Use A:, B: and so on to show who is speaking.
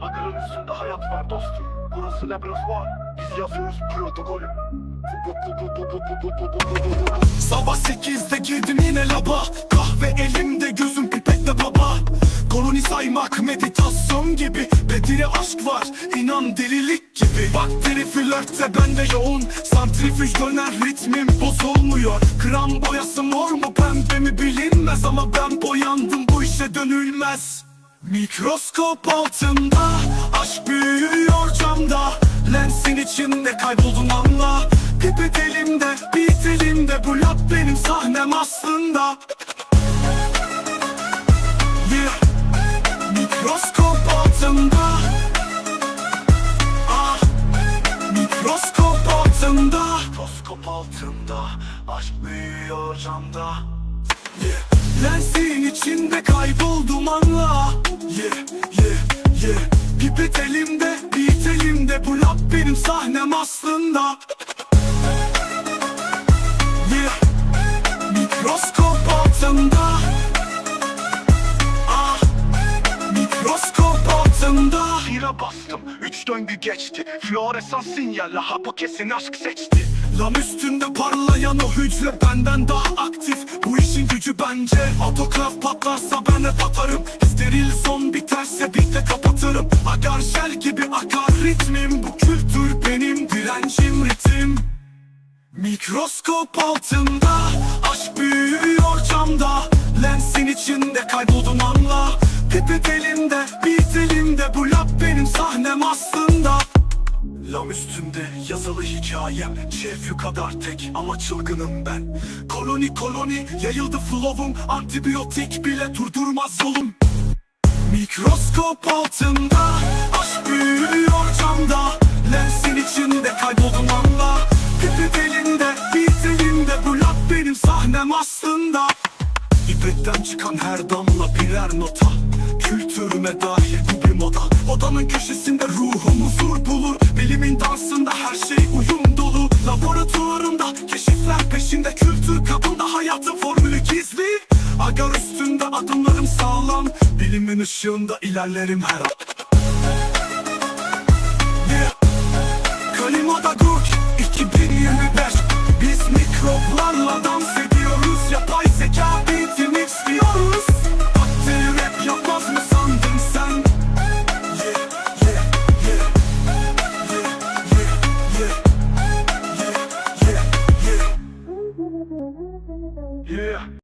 A: Hakarın üstünde hayat var dostum. Burası laboratuvar. Biz yazıyoruz protokolü Sabah sekizde girdim yine laba. Kahve elimde gözüm pipetle baba. Koloni saymak meditasyon gibi. Bedire aşk var inan delilik gibi. Bakteri flörtte bende yoğun. Santrifüj döner ritmim bozulmuyor. Kram boyası mor mu pembe mi bilinmez. Ama ben boyandım bu işe dönülmez Mikroskop altında Aşk büyüyor camda. Lensin içinde kayboldun anla. Pipet elimde, beat elimde. Bu lap benim sahnem aslında. Yeah. Mikroskop altında. Ah. Mikroskop altında. Mikroskop altında Aşk büyüyor camda. Yeah Lensin içinde kayboldum anla. Yeah yeah yeah. Pipet elimde beat elimde. Bu lap benim sahnem aslında. Yeah. Mikroskop altında. Ah. Mikroskop altında. Fira bastım Üç döngü geçti. Floresan sinyalle Hapı kesin aşk seçti. Lam üstünde parlayan o hücre benden daha Bu işin gücü bence. Autoklaf patlarsa ben hep atarım Steril son biterse bitle kapatırım. Agar jel gibi akar ritmim. Bu kültür benim direncim ritim. Mikroskop altında Aşk büyüyor camda. Lensin içinde kayboldum anla. Pipet elimde, beat elimde. Bu lap benim sahnem aslında Lam üstünde yazılı hikayem. Şefyu kadar tek ama çılgınım ben. Koloni koloni yayıldı flow'um. Antibiyotik bile durdurmaz yolum. Mikroskop altında Aşk büyüyor camda. Lensin içinde kayboldum anla. Pipet elinde, beat elimde Bu lap benim sahnem aslında. İpetten çıkan her damla birer nota. Kültürüme dahil bu bir moda. Odanın köşesinde ruhum huzur bulur Bilimin ışığında ilerlerim her an yeah. Kalimada Gurk 2025 Biz mikroplarla dans ediyoruz Yapay zeka beatini istiyoruz Hatta rap yapmaz mı sandın sen? Yeah, yeah Yeah, yeah, yeah Yeah, yeah.